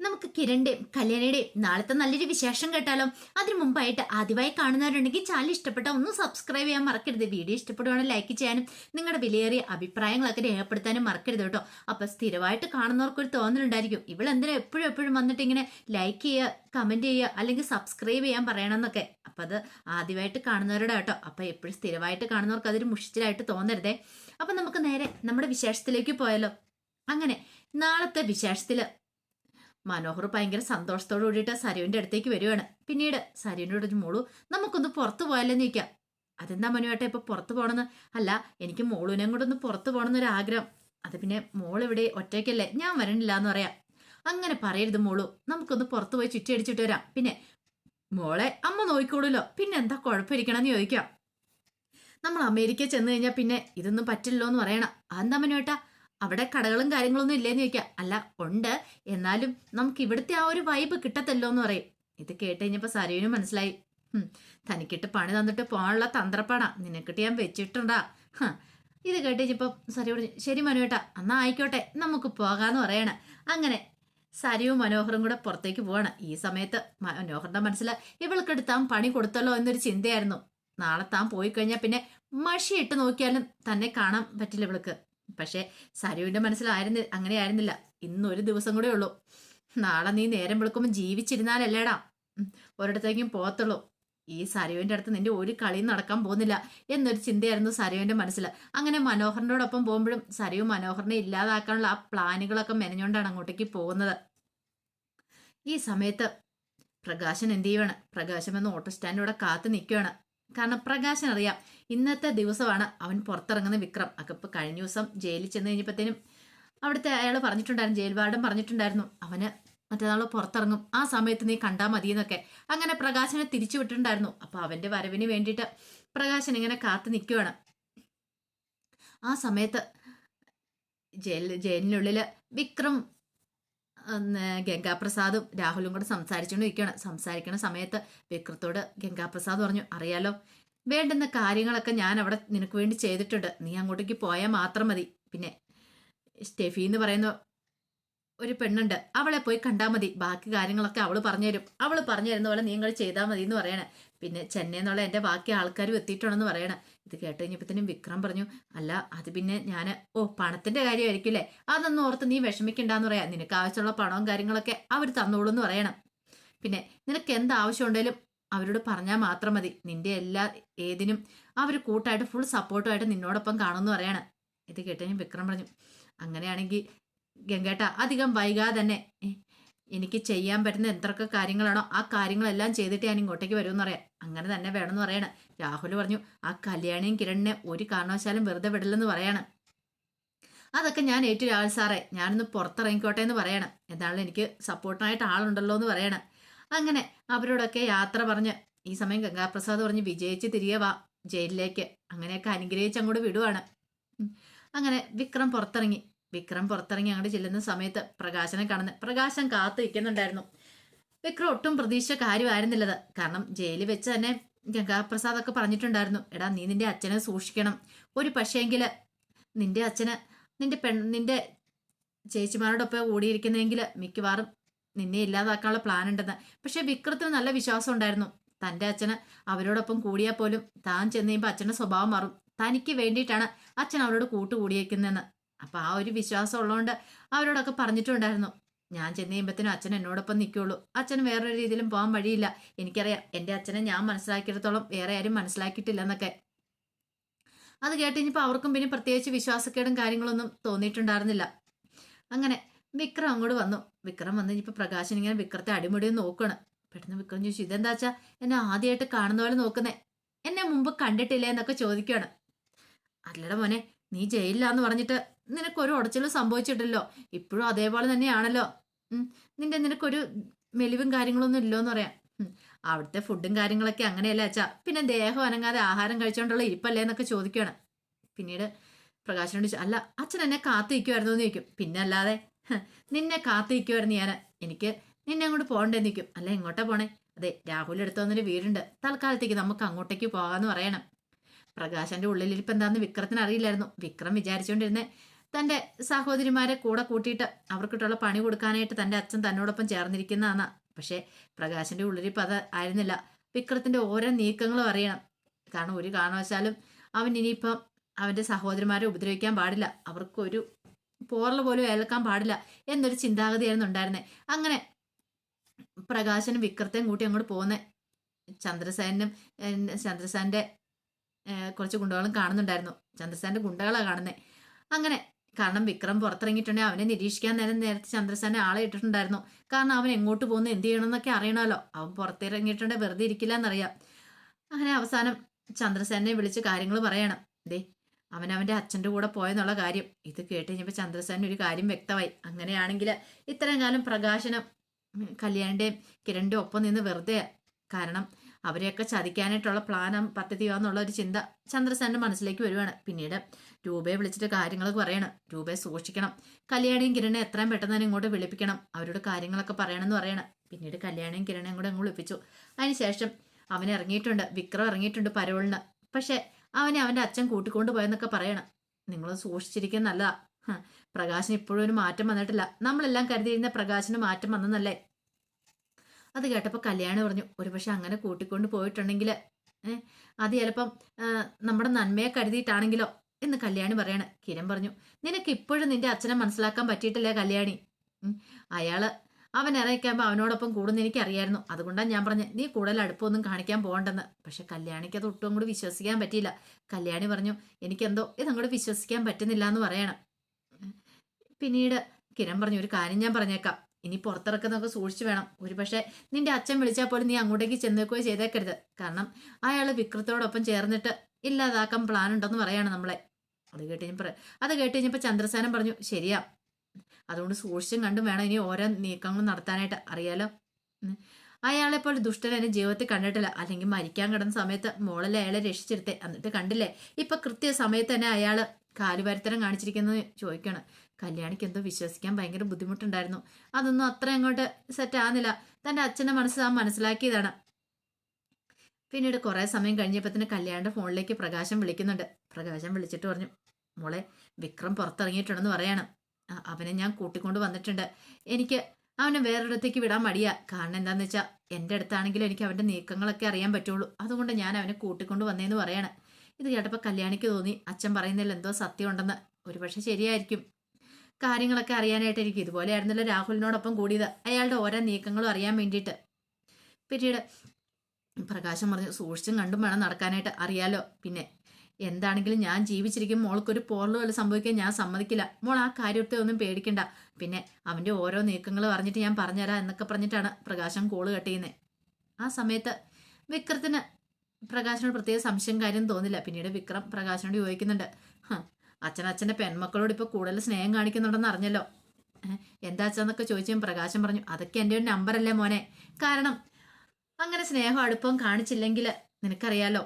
നമുക്ക് കിരണിന്റെയും കല്യാണിയുടെയും നാളത്തെ നല്ലൊരു വിശേഷം കേട്ടാലോ? അതിനു മുമ്പായിട്ട് ആദ്യമായി കാണുന്നവരുണ്ടെങ്കിൽ ചാനൽ ഇഷ്ടപ്പെട്ട ഒന്ന് സബ്സ്ക്രൈബ് ചെയ്യാൻ മറക്കരുത്. വീഡിയോ ഇഷ്ടപ്പെടുവാണെങ്കിൽ ലൈക്ക് ചെയ്യാനും നിങ്ങളുടെ വിലയേറിയ അഭിപ്രായങ്ങളൊക്കെ രേഖപ്പെടുത്താനും മറക്കരുത് കേട്ടോ. അപ്പൊ സ്ഥിരമായിട്ട് കാണുന്നവർക്കൊരു തോന്നലുണ്ടായിരിക്കും. ഇവളെന്തിനാ എപ്പോഴും എപ്പോഴും വന്നിട്ട് ഇങ്ങനെ ലൈക്ക് ചെയ്യുക കമന്റ് ചെയ്യുക അല്ലെങ്കിൽ സബ്സ്ക്രൈബ് ചെയ്യാൻ പറയണമെന്നൊക്കെ. അപ്പൊ അത് ആദ്യമായിട്ട് കാണുന്നവരുടെ കേട്ടോ. അപ്പൊ എപ്പോഴും സ്ഥിരമായിട്ട് കാണുന്നവർക്ക് അതൊരു മുഷിച്ചിലായിട്ട് തോന്നരുതേ. അപ്പൊ നമുക്ക് നേരെ നമ്മുടെ വിശേഷത്തിലേക്ക് പോയാലോ. അങ്ങനെ നാളത്തെ വിശേഷത്തിൽ മനോഹർ ഭയങ്കര സന്തോഷത്തോടു കൂടിയിട്ട് സരുവിന്റെ അടുത്തേക്ക് വരുവാണ്. പിന്നീട് സരുവിനോട് ഒരു മോളു നമുക്കൊന്ന് പുറത്തു പോയാലെന്ന് ചോദിക്കാം. അതെന്താ മനുവേട്ട ഇപ്പൊ പുറത്തു പോകണമെന്ന് അല്ല എനിക്ക് മോളുവിനെയും കൂടെ ഒന്ന് പുറത്തു പോകണമെന്നൊരു ആഗ്രഹം അത് പിന്നെ മോൾ ഇവിടെ ഒറ്റയ്ക്കല്ലേ ഞാൻ വരണില്ല എന്ന് പറയാം. അങ്ങനെ പറയരുത് മോളു നമുക്കൊന്ന് പുറത്തു പോയി ചുറ്റി അടിച്ചിട്ട് വരാം. പിന്നെ മോളെ അമ്മ നോക്കിക്കോളൂല്ലോ പിന്നെ എന്താ കുഴപ്പമിരിക്കണമെന്ന് ചോദിക്കാം. നമ്മൾ അമേരിക്ക ചെന്ന് കഴിഞ്ഞാൽ പിന്നെ ഇതൊന്നും പറ്റില്ലല്ലോ എന്ന് പറയണം. അതെന്താ മനുവേട്ടാ? അവിടെ കടകളും കാര്യങ്ങളൊന്നും ഇല്ലേന്ന് ചോദിക്കുക അല്ല ഉണ്ട്. എന്നാലും നമുക്ക് ഇവിടുത്തെ ആ ഒരു വൈബ് കിട്ടത്തല്ലോ എന്ന് പറയും. ഇത് കേട്ട് കഴിഞ്ഞപ്പോൾ സരുവിനും മനസ്സിലായി. തനിക്കിട്ട് പണി തന്നിട്ട് പോകാനുള്ള തന്ത്രപ്പാടാ. നിനക്കിട്ട് ഞാൻ വെച്ചിട്ടുണ്ടാ. ഇത് കേട്ട് കഴിഞ്ഞപ്പോൾ സരി പറഞ്ഞു ശരി മനുവേട്ടാ എന്നാ ആയിക്കോട്ടെ നമുക്ക് പോകാന്ന് പറയണ. അങ്ങനെ സരിയും മനോഹറും കൂടെ പുറത്തേക്ക് പോവാണ്. ഈ സമയത്ത് മനോഹറിന്റെ മനസ്സിൽ ഇവൾക്കെടുത്ത് താൻ പണി കൊടുത്തല്ലോ എന്നൊരു ചിന്തയായിരുന്നു. നാളെ താൻ പോയി കഴിഞ്ഞാൽ പിന്നെ മഷിയിട്ട് നോക്കിയാലും തന്നെ കാണാൻ പറ്റില്ല ഇവൾക്ക്. പക്ഷേ സരുവിന്റെ മനസ്സിലായിരുന്നു അങ്ങനെയായിരുന്നില്ല. ആയിരുന്നില്ല ഇന്ന് ദിവസം കൂടെ ഉള്ളൂ. നാളെ നീ നേരം വെളുക്കുമ്പോൾ ജീവിച്ചിരുന്നാലല്ലേടാ? ഒരിടത്തേക്കും പോകത്തുള്ളൂ. ഈ സരുവിന്റെ അടുത്ത് നിന്റെ ഒരു കളിയും നടക്കാൻ പോകുന്നില്ല എന്നൊരു ചിന്തയായിരുന്നു സരുവിന്റെ മനസ്സിൽ. അങ്ങനെ മനോഹറിനോടൊപ്പം പോകുമ്പോഴും സരുവ് മനോഹറിനെ ഇല്ലാതാക്കാനുള്ള ആ പ്ലാനുകളൊക്കെ മെനഞ്ഞുകൊണ്ടാണ് അങ്ങോട്ടേക്ക് പോകുന്നത്. ഈ സമയത്ത് പ്രകാശൻ എന്ത് ചെയ്യുവാണ്? പ്രകാശം എന്ന ഓട്ടോ സ്റ്റാൻഡിലൂടെ കാത്തു നിൽക്കുകയാണ് കാരണം പ്രകാശൻ അറിയാം ഇന്നത്തെ ദിവസമാണ് അവൻ പുറത്തിറങ്ങുന്ന വിക്രം. ഒക്കെ ഇപ്പൊ കഴിഞ്ഞ ദിവസം ജയിലിൽ ചെന്ന് കഴിഞ്ഞപ്പോഴത്തേനും അവിടുത്തെ അയാൾ പറഞ്ഞിട്ടുണ്ടായിരുന്നു ജയിൽ പറഞ്ഞിട്ടുണ്ടായിരുന്നു. അവന് മറ്റന്നാൾ പുറത്തിറങ്ങും ആ സമയത്ത് നീ കണ്ടാൽ മതി എന്നൊക്കെ. അങ്ങനെ പ്രകാശനെ തിരിച്ചു വിട്ടിട്ടുണ്ടായിരുന്നു. അപ്പൊ അവന്റെ വരവിന് വേണ്ടിയിട്ട് പ്രകാശൻ ഇങ്ങനെ കാത്തു നിൽക്കുകയാണ് ആ സമയത്ത് ജയിൽ ജയിലിനുള്ളിൽ വിക്രം ഗംഗാപ്രസാദും രാഹുലും കൂടെ സംസാരിച്ചുകൊണ്ടിരിക്കുകയാണ് സംസാരിക്കുന്ന സമയത്ത് വിക്രത്തോട് ഗംഗാപ്രസാദ് പറഞ്ഞു അറിയാലോ വേണ്ടുന്ന കാര്യങ്ങളൊക്കെ ഞാൻ അവിടെ നിനക്ക് വേണ്ടി ചെയ്തിട്ടുണ്ട്. നീ അങ്ങോട്ടേക്ക് പോയാൽ മാത്രം മതി. പിന്നെ സ്റ്റെഫി എന്ന് പറയുന്ന ഒരു പെണ്ണുണ്ട്. അവളെ പോയി കണ്ടാൽ മതി. ബാക്കി കാര്യങ്ങളൊക്കെ അവൾ പറഞ്ഞുതരും അവൾ പറഞ്ഞു തരുന്ന പോലെ നിങ്ങൾ ചെയ്താൽ മതി എന്ന് പറയണേ. പിന്നെ ചെന്നൈ എന്നുള്ള എന്റെ ബാക്കി ആൾക്കാരും എത്തിയിട്ടുണ്ടെന്ന് പറയണേ. ഇത് കേട്ട് കഴിഞ്ഞപ്പോഴത്തേനും വിക്രം പറഞ്ഞു അല്ല അത് പിന്നെ ഞാൻ ഓ പണത്തിന്റെ കാര്യമായിരിക്കില്ലേ അതൊന്നും ഓർത്ത് നീ വിഷമിക്കണ്ടെന്ന് പറയാം. നിനക്ക് ആവശ്യമുള്ള പണവും കാര്യങ്ങളൊക്കെ അവർ തന്നോളൂ എന്ന് പറയണം. പിന്നെ നിനക്ക് എന്ത് ആവശ്യം ഉണ്ടെങ്കിലും അവരോട് പറഞ്ഞാൽ മാത്രം മതി. നിന്റെ എല്ലാ ഏതിനും അവർ കൂട്ടായിട്ട് ഫുൾ സപ്പോർട്ടുമായിട്ട് നിന്നോടൊപ്പം കാണുമെന്ന് പറയണം. ഇത് കേട്ട് കഴിഞ്ഞ് വിക്രം പറഞ്ഞു അങ്ങനെയാണെങ്കിൽ ഗംഗേട്ട അധികം വൈകാതെ തന്നെ എനിക്ക് ചെയ്യാൻ പറ്റുന്ന എന്തൊക്കെ കാര്യങ്ങളാണോ ആ കാര്യങ്ങളെല്ലാം ചെയ്തിട്ട് ഞാൻ ഇങ്ങോട്ടേക്ക് വരുമെന്ന് പറയാം. അങ്ങനെ തന്നെ വേണമെന്ന് പറയണം. രാഹുൽ പറഞ്ഞു ആ കല്യാണിയും കിരണിനെ ഒരു കാരണവശാലും വെറുതെ വിടില്ലെന്ന് പറയണം. അതൊക്കെ ഞാൻ ഏറ്റു രാഹുൽ സാറേ. ഞാനൊന്ന് പുറത്തിറങ്ങിക്കോട്ടെ എന്ന് പറയണം. എന്താണെങ്കിലും എനിക്ക് സപ്പോർട്ടിനായിട്ട് ആളുണ്ടല്ലോ എന്ന് പറയണം. അങ്ങനെ അവരോടൊക്കെ യാത്ര പറഞ്ഞ് ഈ സമയം ഗംഗാപ്രസാദ് പറഞ്ഞ് വിജയിച്ച് തിരികെ വാ ജയിലിലേക്ക്. അങ്ങനെയൊക്കെ അനുഗ്രഹിച്ച് അങ്ങോട്ട് വിടുവാണ്. അങ്ങനെ വിക്രം പുറത്തിറങ്ങി. വിക്രം പുറത്തിറങ്ങി അങ്ങോട്ട് ചെല്ലുന്ന സമയത്ത് പ്രകാശനെ കാണുന്ന പ്രകാശൻ കാത്തു നിൽക്കുന്നുണ്ടായിരുന്നു. വിക്രം ഒട്ടും പ്രതീക്ഷ കാര്യമായിരുന്നില്ലത്. കാരണം ജയിലിൽ വെച്ച് തന്നെ ഗംഗാപ്രസാദ് ഒക്കെ പറഞ്ഞിട്ടുണ്ടായിരുന്നു. എടാ നീ നിന്റെ അച്ഛനെ സൂക്ഷിക്കണം. ഒരു പക്ഷേങ്കിൽ നിന്റെ അച്ഛന് നിന്റെ പെൺ നിന്റെ ചേച്ചിമാരോടൊപ്പം ഓടിയിരിക്കുന്നെങ്കിൽ മിക്കവാറും നിന്നെ ഇല്ലാതാക്കാനുള്ള പ്ലാൻ ഉണ്ടെന്ന് പക്ഷെ വിക്രത്തിന് നല്ല വിശ്വാസം ഉണ്ടായിരുന്നു. തന്റെ അച്ഛന് അവരോടൊപ്പം കൂടിയാൽ പോലും താൻ ചെന്ന് കഴിയുമ്പോൾ അച്ഛന്റെ സ്വഭാവം മാറും. തനിക്ക് വേണ്ടിയിട്ടാണ് അച്ഛൻ അവരോട് കൂട്ടുകൂടിയേക്കുന്നതെന്ന്. അപ്പൊ ആ ഒരു വിശ്വാസം ഉള്ളതുകൊണ്ട് അവരോടൊക്കെ പറഞ്ഞിട്ടുണ്ടായിരുന്നു. ഞാൻ ചെന്ന് കഴിയുമ്പത്തേനും അച്ഛൻ എന്നോടൊപ്പം നിൽക്കുള്ളൂ അച്ഛൻ വേറൊരു രീതിയിലും പോകാൻ വഴിയില്ല. എനിക്കറിയാം എന്റെ അച്ഛനെ ഞാൻ മനസ്സിലാക്കിയിടത്തോളം വേറെ ആരും മനസ്സിലാക്കിയിട്ടില്ല എന്നൊക്കെ അത് കേട്ട് കഴിഞ്ഞപ്പോൾ അവർക്കും പിന്നെ പ്രത്യേകിച്ച് വിശ്വാസക്കേടും കാര്യങ്ങളൊന്നും തോന്നിയിട്ടുണ്ടായിരുന്നില്ല. അങ്ങനെ വിക്രം അങ്ങോട്ട് വന്നു. വിക്രം വന്ന് ഇനിയിപ്പോൾ പ്രകാശൻ ഇങ്ങനെ വിക്രത്തെ അടിമുടി നോക്കുകയാണ് പെട്ടെന്ന് വിക്രം ചോദിച്ചു ഇതെന്താ വെച്ചാൽ എന്നെ ആദ്യമായിട്ട് കാണുന്ന പോലെ നോക്കുന്നേ. എന്നെ മുമ്പ് കണ്ടിട്ടില്ല? എന്നൊക്കെ ചോദിക്കുകയാണ് അല്ലട മോനെ നീ ജയിലിലാന്ന് പറഞ്ഞിട്ട് നിനക്കൊരു ഉടച്ചിലും സംഭവിച്ചിട്ടില്ലോ. ഇപ്പോഴും അതേപോലെ തന്നെയാണല്ലോ. നിന്റെ നിനക്കൊരു മെലിവും കാര്യങ്ങളൊന്നും ഇല്ലോന്ന് പറയാം. അവിടുത്തെ ഫുഡും കാര്യങ്ങളൊക്കെ അങ്ങനെയല്ല അച്ഛാ. പിന്നെ ദേഹം അനങ്ങാതെ ആഹാരം കഴിച്ചുകൊണ്ടുള്ള ഇരിപ്പല്ലേ എന്നൊക്കെ ചോദിക്കുകയാണ് പിന്നീട് പ്രകാശനോട് അല്ല അച്ഛൻ എന്നെ കാത്തിരിക്കുമായിരുന്നു എന്ന് ചോദിക്കും. പിന്നെ അല്ലാതെ നിന്നെ കാത്തിരിക്കുമായിരുന്നു ഞാൻ എനിക്ക് നിന്നെ അങ്ങോട്ട് പോകണ്ടേ നിൽക്കും അല്ല എങ്ങോട്ടാ പോണേ? അതെ രാഹുൽ എടുത്തു വന്നൊരു വീടുണ്ട്. തൽക്കാലത്തേക്ക് നമുക്ക് അങ്ങോട്ടേക്ക് പോകാന്ന് പറയണം. പ്രകാശന്റെ ഉള്ളിലിരിപ്പ് എന്താന്ന് വിക്രത്തിന് അറിയില്ലായിരുന്നു. വിക്രം വിചാരിച്ചുകൊണ്ടിരുന്നെ തന്റെ സഹോദരിമാരെ കൂടെ കൂട്ടിയിട്ട് അവർക്കിട്ടുള്ള പണി കൊടുക്കാനായിട്ട് തന്റെ അച്ഛൻ തന്നോടൊപ്പം ചേർന്നിരിക്കുന്നതാണ്. പക്ഷേ പ്രകാശിന്റെ ഉള്ളിരിപ്പ് അത് ആയിരുന്നില്ല. വിക്രത്തിന്റെ ഓരോ നീക്കങ്ങളും അറിയണം. കാരണം ഒരു കാരണവശാലും അവൻ ഇനിയിപ്പം അവന്റെ സഹോദരിമാരെ ഉപദ്രവിക്കാൻ പാടില്ല. അവർക്കൊരു പോറൽ പോലും ഏൽക്കാൻ പാടില്ല എന്നൊരു ചിന്താഗതിയായിരുന്നു ഉണ്ടായിരുന്നത് അങ്ങനെ പ്രകാശനും വിക്രത്തെയും കൂട്ടി അങ്ങോട്ട് പോകുന്നത് ചന്ദ്രസേനും ചന്ദ്രസേന്റെ കുറച്ച് ഗുണ്ടകളും കാണുന്നുണ്ടായിരുന്നു. ചന്ദ്രസേന്റെ ഗുണ്ടകളാണ് കാണുന്നത് അങ്ങനെ കാരണം വിക്രം പുറത്തിറങ്ങിയിട്ടുണ്ടെങ്കിൽ അവനെ നിരീക്ഷിക്കാൻ നേരം നേരത്തെ ചന്ദ്രസേനെ ആളെ ഇട്ടിട്ടുണ്ടായിരുന്നു. കാരണം അവൻ എങ്ങോട്ട് പോകുന്നു എന്ത് ചെയ്യണമെന്നൊക്കെ അറിയണമല്ലോ. അവൻ പുറത്തിറങ്ങിയിട്ടുണ്ടെങ്കിൽ വെറുതെ ഇരിക്കില്ല എന്നറിയാം അങ്ങനെ അവസാനം ചന്ദ്രസേനെ വിളിച്ച് കാര്യങ്ങൾ പറയണം. ദേ അവൻ അവന്റെ അച്ഛന്റെ കൂടെ പോയെന്നുള്ള കാര്യം. ഇത് കേട്ട് കഴിഞ്ഞപ്പോൾ ഒരു കാര്യം വ്യക്തമായി. അങ്ങനെയാണെങ്കിൽ ഇത്രയും കാലം പ്രകാശനം കല്യാണിന്റെയും കിരണിന്റെയും ഒപ്പം നിന്ന് വെറുതെ കാരണം അവരെയൊക്കെ ചതിക്കാനായിട്ടുള്ള പ്ലാനം പദ്ധതിയാന്നുള്ള ഒരു ചിന്ത ചന്ദ്രസേന്റെ മനസ്സിലേക്ക് വരുവാണ്. പിന്നീട് രൂപയെ വിളിച്ചിട്ട് കാര്യങ്ങൾ പറയണം. രൂപയെ സൂക്ഷിക്കണം. കല്യാണിയും കിരണെ എത്രയും പെട്ടെന്ന് തന്നെ ഇങ്ങോട്ട് വിളിപ്പിക്കണം. അവരോട് കാര്യങ്ങളൊക്കെ പറയണമെന്ന് പറയണം. പിന്നീട് കല്യാണിയും കിരണയും കൂടെ അങ്ങ് വിളിപ്പിച്ചു. അതിനുശേഷം അവൻ ഇറങ്ങിയിട്ടുണ്ട്. വിക്രം ഇറങ്ങിയിട്ടുണ്ട് പരോളിന്. പക്ഷേ അവനെ അവന്റെ അച്ഛൻ കൂട്ടിക്കൊണ്ട് പോയെന്നൊക്കെ പറയണം. നിങ്ങൾ സൂക്ഷിച്ചിരിക്കുന്ന നല്ലതാ. പ്രകാശിന് ഇപ്പോഴും ഒരു മാറ്റം വന്നിട്ടില്ല. നമ്മളെല്ലാം കരുതിയിരുന്ന പ്രകാശിന് മാറ്റം വന്നെന്നല്ലേ അത് കേട്ടപ്പോൾ കല്യാണം പറഞ്ഞു ഒരുപക്ഷെ അങ്ങനെ കൂട്ടിക്കൊണ്ട് പോയിട്ടുണ്ടെങ്കിൽ അത് ചിലപ്പം നമ്മുടെ നന്മയെ കരുതിയിട്ടാണെങ്കിലോ എന്ന് കല്യാണി പറയാണ്. കിരൺ പറഞ്ഞു നിനക്ക് ഇപ്പോഴും നിന്റെ അച്ഛനെ മനസ്സിലാക്കാൻ പറ്റിയിട്ടില്ലേ കല്യാണി? അയാൾ അവൻ ഇറങ്ങിക്കുമ്പോൾ അവനോടൊപ്പം കൂടുന്ന എനിക്ക് അറിയായിരുന്നു അതുകൊണ്ടാണ് ഞാൻ പറഞ്ഞത് നീ കൂടുതൽ അടുപ്പമൊന്നും കാണിക്കാൻ പോകണ്ടെന്ന്. പക്ഷെ കല്യാണിക്ക് അത് ഒട്ടും കൂടി വിശ്വസിക്കാൻ പറ്റിയില്ല. കല്യാണി പറഞ്ഞു എനിക്കെന്തോ ഇതങ്ങോട്ട് വിശ്വസിക്കാൻ പറ്റുന്നില്ല എന്ന് പറയണം പിന്നീട് കിരൺ പറഞ്ഞു ഒരു കാര്യം ഞാൻ പറഞ്ഞേക്കാം. ഇനി പുറത്തിറക്കുന്നൊക്കെ സൂക്ഷിച്ചു വേണം. ഒരുപക്ഷെ നിന്റെ അച്ഛൻ വിളിച്ചാൽ പോലും നീ അങ്ങോട്ടേക്ക് ചെന്നേക്കുകയോ ചെയ്തേക്കരുത്. കാരണം അയാൾ വിക്രത്തോടൊപ്പം ചേർന്നിട്ട് ഇല്ലാതാക്കാൻ പ്ലാൻ ഉണ്ടെന്ന് പറയാണ് നമ്മളെ. അത് കേട്ട് അത് കേട്ട് കഴിഞ്ഞപ്പോൾ ചന്ദ്രസേനം പറഞ്ഞു ശരിയാ. അതുകൊണ്ട് സൂക്ഷിച്ചും കണ്ടും വേണം ഇനി ഓരോ നീക്കങ്ങളും നടത്താനായിട്ട്. അറിയാലോ? അയാളെപ്പോൾ ദുഷ്ടൻ എന്നെ ജീവിതത്തിൽ കണ്ടിട്ടില്ല. അല്ലെങ്കിൽ മരിക്കാൻ കിടന്ന സമയത്ത് മോളിലെ അയാളെ രക്ഷിച്ചിരുത്തേ. എന്നിട്ട് കണ്ടില്ലേ? ഇപ്പൊ കൃത്യ സമയത്ത് തന്നെ അയാൾ കാലുപരിത്തരം കാണിച്ചിരിക്കുന്നത് ചോദിക്കണം. കല്യാണിക്ക് എന്തോ വിശ്വസിക്കാൻ ഭയങ്കര ബുദ്ധിമുട്ടുണ്ടായിരുന്നു. അതൊന്നും അത്ര അങ്ങോട്ട് സെറ്റ് ആകുന്നില്ല തന്റെ അച്ഛന്റെ മനസ്സ് ആ മനസ്സിലാക്കിയതാണ്. പിന്നീട് കുറേ സമയം കഴിഞ്ഞപ്പോൾ തന്നെ കല്യാണിന്റെ ഫോണിലേക്ക് പ്രകാശം വിളിക്കുന്നുണ്ട്. പ്രകാശം വിളിച്ചിട്ട് പറഞ്ഞു മോളെ വിക്രം പുറത്തിറങ്ങിയിട്ടുണ്ടെന്ന് പറയണം. അവനെ ഞാൻ കൂട്ടിക്കൊണ്ട് വന്നിട്ടുണ്ട്. എനിക്ക് അവനെ വേറൊരിടത്തേക്ക് വിടാൻ മടിയാ. കാരണം എന്താന്ന് വെച്ചാൽ എന്റെ അടുത്താണെങ്കിലും എനിക്ക് അവന്റെ നീക്കങ്ങളൊക്കെ അറിയാൻ പറ്റുള്ളൂ. അതുകൊണ്ട് ഞാൻ അവനെ കൂട്ടിക്കൊണ്ട് വന്നേന്ന് പറയണം. ഇത് കേട്ടപ്പോൾ കല്യാണിക്ക് തോന്നി അച്ഛൻ പറയുന്നതിൽ എന്തോ സത്യമുണ്ടെന്ന്. ഒരുപക്ഷെ ശരിയായിരിക്കും. കാര്യങ്ങളൊക്കെ അറിയാനായിട്ട് എനിക്ക് ഇതുപോലെ ആയിരുന്നല്ലോ രാഹുലിനോടൊപ്പം കൂടിയത്. അയാളുടെ ഓരോ നീക്കങ്ങളും അറിയാൻ വേണ്ടിയിട്ട്. പിന്നീട് പ്രകാശം പറഞ്ഞു സൂക്ഷിച്ചും കണ്ടും വേണം നടക്കാനായിട്ട്. അറിയാലോ. പിന്നെ എന്താണെങ്കിലും ഞാൻ ജീവിച്ചിരിക്കും. മോൾക്കൊരു പോറൽ പോലെ സംഭവിക്കാൻ ഞാൻ സമ്മതിക്കില്ല. മോൾ ആ കാര്യത്തെ ഒന്നും പേടിക്കണ്ട. പിന്നെ അവന്റെ ഓരോ നീക്കങ്ങൾ പറഞ്ഞിട്ട് ഞാൻ പറഞ്ഞുതരാം എന്നൊക്കെ പറഞ്ഞിട്ടാണ് പ്രകാശം കോൾ കട്ട് ചെയ്യുന്നത് ആ സമയത്ത് വിക്രത്തിന് പ്രകാശനോട് പ്രത്യേക സംശയം കാര്യം തോന്നില്ല. പിന്നീട് വിക്രം പ്രകാശനോട് ചോദിക്കുന്നുണ്ട് അച്ഛൻ അച്ഛന്റെ പെൺമക്കളോട് ഇപ്പോൾ കൂടുതൽ സ്നേഹം കാണിക്കുന്നുണ്ടെന്ന് അറിഞ്ഞല്ലോ. എന്താ അച്ഛന്നൊക്കെ ചോദിച്ചു പ്രകാശം പറഞ്ഞു അതൊക്കെ എന്റെ ഒരു നമ്പറല്ലേ മോനെ. കാരണം അങ്ങനെ സ്നേഹം അടുപ്പം കാണിച്ചില്ലെങ്കിൽ നിനക്കറിയാലോ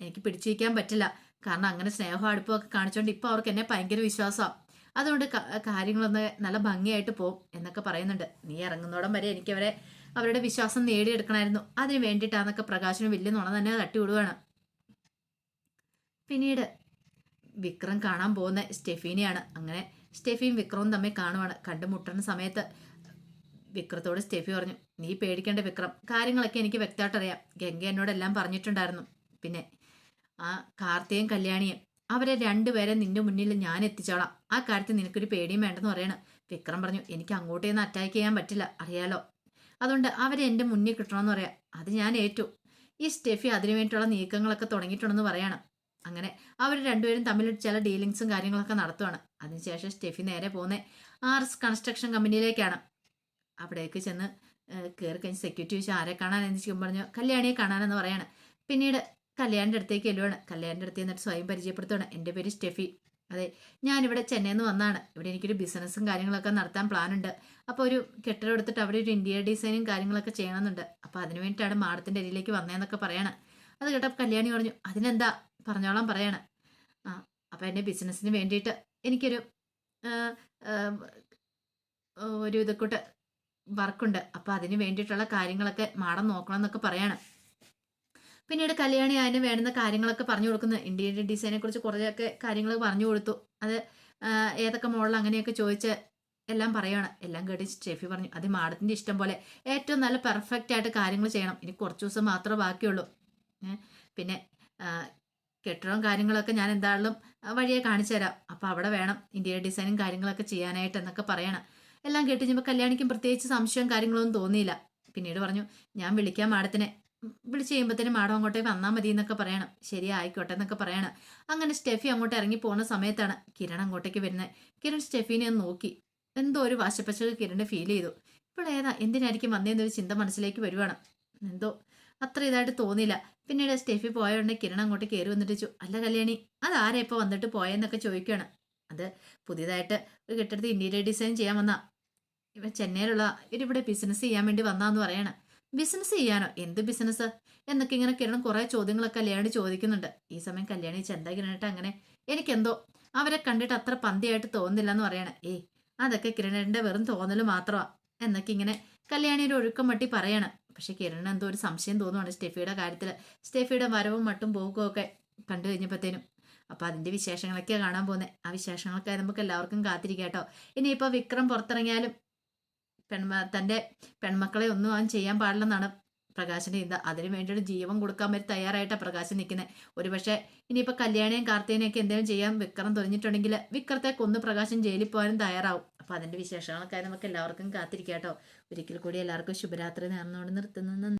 എനിക്ക് പിടിച്ചിരിക്കാൻ പറ്റില്ല. കാരണം അങ്ങനെ സ്നേഹം അടുപ്പമൊക്കെ കാണിച്ചുകൊണ്ട് ഇപ്പോൾ അവർക്ക് എന്നെ ഭയങ്കര വിശ്വാസമാണ് അതുകൊണ്ട് കാര്യങ്ങളൊന്ന് നല്ല ഭംഗിയായിട്ട് പോകും എന്നൊക്കെ പറയുന്നുണ്ട്. നീ ഇറങ്ങുന്നോടം വരെ എനിക്കവരെ അവരുടെ വിശ്വാസം നേടിയെടുക്കണമായിരുന്നു. അതിന് വേണ്ടിയിട്ടാന്നൊക്കെ പ്രകാശന് വലിയ നുണ തന്നെ തട്ടി വിടുവാണ് പിന്നീട് വിക്രം കാണാൻ പോകുന്ന സ്റ്റെഫീനെയാണ്. അങ്ങനെ സ്റ്റെഫിയും വിക്രവും തമ്മിൽ കാണുവാണ്. കണ്ടുമുട്ടുന്ന സമയത്ത് വിക്രത്തോട് സ്റ്റെഫി പറഞ്ഞു നീ പേടിക്കേണ്ട വിക്രം. കാര്യങ്ങളൊക്കെ എനിക്ക് വ്യക്തമായിട്ട് അറിയാം ഗംഗ എന്നോടെല്ലാം പറഞ്ഞിട്ടുണ്ടായിരുന്നു. പിന്നെ ആ കാർത്തിയും കല്യാണിയും. അവരെ രണ്ടുപേരെ നിന്റെ മുന്നിൽ ഞാൻ എത്തിച്ചോളാം. ആ കാര്യത്തിൽ നിനക്കൊരു പേടിയും വേണ്ടെന്ന് പറയണം. വിക്രം പറഞ്ഞു എനിക്ക് അങ്ങോട്ടേ നിന്ന് അറ്റാക്ക് ചെയ്യാൻ പറ്റില്ല. അറിയാലോ. അതുകൊണ്ട് അവരെ എന്റെ മുന്നിൽ കിട്ടണമെന്ന് പറയാം. അത് ഞാൻ ഏറ്റു. ഈ സ്റ്റെഫി അതിനു വേണ്ടിയിട്ടുള്ള നീക്കങ്ങളൊക്കെ തുടങ്ങിയിട്ടുണ്ടെന്ന് പറയണം. അങ്ങനെ അവർ രണ്ടുപേരും തമ്മിൽ ചില ഡീലിങ്സും കാര്യങ്ങളൊക്കെ നടത്തുവാണ്. അതിനുശേഷം സ്റ്റെഫി നേരെ പോകുന്നത് ആർ എസ് കൺസ്ട്രക്ഷൻ കമ്പനിയിലേക്കാണ്. അവിടേക്ക് ചെന്ന് കയറി കഴിഞ്ഞ് സെക്യൂരിറ്റി ചോദിച്ചു ആരെ കാണാൻ എന്ന് പറഞ്ഞു കല്യാണിയെ കാണാനെന്ന് പറയാണ്. പിന്നീട് കല്യാണിന്റെ അടുത്തേക്ക് എല്ലുവാണ് കല്യാണിന്റെ അടുത്ത് നിന്നിട്ട് സ്വയം പരിചയപ്പെടുത്തുകയാണ് എന്റെ പേര് സ്റ്റെഫി. അതെ ഞാനിവിടെ ചെന്നൈയിൽ നിന്ന് വന്നാണ്. ഇവിടെ എനിക്കൊരു ബിസിനസ്സും കാര്യങ്ങളൊക്കെ നടത്താൻ പ്ലാനുണ്ട്. അപ്പോൾ ഒരു കെട്ടിടം എടുത്തിട്ട് അവിടെ ഒരു ഇന്റീരിയർ ഡിസൈനും കാര്യങ്ങളൊക്കെ ചെയ്യണമെന്നുണ്ട്. അപ്പോൾ അതിന് വേണ്ടിയിട്ടാണ് മാഡത്തിന്റെ അരിയിലേക്ക് വന്നതെന്നൊക്കെ പറയണം. അത് കേട്ടപ്പോൾ കല്യാണി പറഞ്ഞു അതിനെന്താ? പറഞ്ഞോളാം പറയാണ്. ആ അപ്പം എന്റെ ബിസിനസ്സിന് വേണ്ടിയിട്ട് എനിക്കൊരു ഒരു ഇതൊക്കെ വർക്കുണ്ട്. അപ്പം അതിന് വേണ്ടിയിട്ടുള്ള കാര്യങ്ങളൊക്കെ മാഡം നോക്കണം എന്നൊക്കെ പറയാണ്. പിന്നീട് കല്യാണി അതിന് വേണ്ടുന്ന കാര്യങ്ങളൊക്കെ പറഞ്ഞു കൊടുക്കുന്നു. ഇന്ത്യയുടെ ഡിസൈനെ കുറിച്ച് കുറേയൊക്കെ കാര്യങ്ങൾ പറഞ്ഞു കൊടുത്തു. അത് ഏതൊക്കെ മോഡൽ അങ്ങനെയൊക്കെ ചോദിച്ച് എല്ലാം പറയണം. എല്ലാം കേട്ട് ഷെഫി പറഞ്ഞു അത് മാഡത്തിന്റെ ഇഷ്ടം പോലെ ഏറ്റവും നല്ല പെർഫെക്റ്റ് ആയിട്ട് കാര്യങ്ങൾ ചെയ്യണം. ഇനി കുറച്ച് ദിവസം മാത്രമേ ബാക്കിയുള്ളൂ. പിന്നെ കെട്ടിടവും കാര്യങ്ങളൊക്കെ ഞാൻ എന്തായാലും വഴിയെ കാണിച്ചു തരാം. അപ്പോൾ അവിടെ വേണം ഇന്ത്യയുടെ ഡിസൈനും കാര്യങ്ങളൊക്കെ ചെയ്യാനായിട്ട് എന്നൊക്കെ പറയണം. എല്ലാം കേട്ട് കഴിഞ്ഞപ്പോൾ കല്യാണിക്കും പ്രത്യേകിച്ച് സംശയവും കാര്യങ്ങളൊന്നും തോന്നിയില്ല. പിന്നീട് പറഞ്ഞു ഞാൻ വിളിക്കാം മാഡത്തിനെ. വിളിച്ച് കഴിയുമ്പോഴത്തേനും മാഡം അങ്ങോട്ടേക്ക് വന്നാൽ മതി എന്നൊക്കെ പറയണം. ശരി ആയിക്കോട്ടെ എന്നൊക്കെ പറയണം. അങ്ങനെ സ്റ്റെഫി അങ്ങോട്ട് ഇറങ്ങി പോകുന്ന സമയത്താണ് കിരൺ അങ്ങോട്ടേക്ക് വരുന്നത്. കിരൺ സ്റ്റെഫിനെ ഒന്ന് നോക്കി. എന്തോ ഒരു വാശപ്പച്ചക്ക് കിരണ് ഫീൽ ചെയ്തു. ഇപ്പോൾ ഏതാ എന്തിനായിരിക്കും വന്നതെന്നൊരു ചിന്ത മനസ്സിലേക്ക് വരുവാണ്. എന്തോ അത്ര ഇതായിട്ട് തോന്നിയില്ല. പിന്നീട് സ്റ്റെഫി പോയോണ്ട് കിരൺ അങ്ങോട്ട് കയറി വന്നിട്ട് ചോ അല്ല കല്യാണി ആരെ ഇപ്പോൾ വന്നിട്ട് പോയെന്നൊക്കെ ചോദിക്കുകയാണ് അത് പുതിയതായിട്ട് ഒരു കെട്ടിടത്ത് ഇന്റീരിയർ ഡിസൈൻ ചെയ്യാൻ വന്നാ. ഇവ ചെന്നൈയിലുള്ള ഇവരിവിടെ ബിസിനസ് ചെയ്യാൻ വേണ്ടി വന്നാന്ന് പറയണ. ബിസിനസ് ചെയ്യാനോ? എന്ത് ബിസിനസ് എന്നൊക്കെ ഇങ്ങനെ കിരൺ കുറേ ചോദ്യങ്ങളൊക്കെ കല്യാണി ചോദിക്കുന്നുണ്ട്. ഈ സമയം കല്യാണി ചെന്താ കിരണിട്ട് അങ്ങനെ എനിക്കെന്തോ അവരെ കണ്ടിട്ട് അത്ര പന്തിയായിട്ട് തോന്നുന്നില്ല എന്ന് പറയണ. ഏയ് അതൊക്കെ കിരണന്റെ വെറും തോന്നൽ മാത്രമാ എന്നൊക്കെ ഇങ്ങനെ കല്യാണിയുടെ ഒഴുക്കം മട്ടി പറയണം. പക്ഷെ കിരണിന് എന്തോ ഒരു സംശയം തോന്നുവാണ് സ്റ്റെഫിയുടെ കാര്യത്തിൽ സ്റ്റെഫിയുടെ വരവും മട്ടും പോക്കും ഒക്കെ കണ്ടു കഴിഞ്ഞപ്പോഴത്തേനും അപ്പൊ അതിന്റെ വിശേഷങ്ങളൊക്കെയാണ് കാണാൻ പോകുന്നത് ആ വിശേഷങ്ങളൊക്കെ നമുക്ക് എല്ലാവർക്കും കാത്തിരിക്കാം കേട്ടോ. ഇനിയിപ്പോൾ വിക്രം പുറത്തിറങ്ങിയാലും പെൺമ തന്റെ പെൺമക്കളെ ഒന്നും അവൻ ചെയ്യാൻ പാടില്ലെന്നാണ് പ്രകാശിന്റെ ചിന്ത. അതിനു വേണ്ടിയിട്ട് ജീവൻ കൊടുക്കാൻ വരെ തയ്യാറായിട്ടാണ് പ്രകാശൻ നിൽക്കുന്നത് ഒരുപക്ഷെ ഇനിയിപ്പോൾ കല്യാണിയും കാർത്തികനെയൊക്കെ എന്തെങ്കിലും ചെയ്യാൻ വിക്രം തുറഞ്ഞിട്ടുണ്ടെങ്കിൽ വിക്രത്തെ കൊന്ന് പ്രകാശൻ ജയിലിൽ പോകാനും തയ്യാറാവും. അപ്പൊ അതിന്റെ വിശേഷങ്ങളൊക്കെ നമുക്ക് എല്ലാവർക്കും കാത്തിരിക്കാം കേട്ടോ ഒരിക്കൽ കൂടി എല്ലാവർക്കും ശുഭരാത്രി നേർന്നുകൊണ്ട് നിർത്തുന്നു.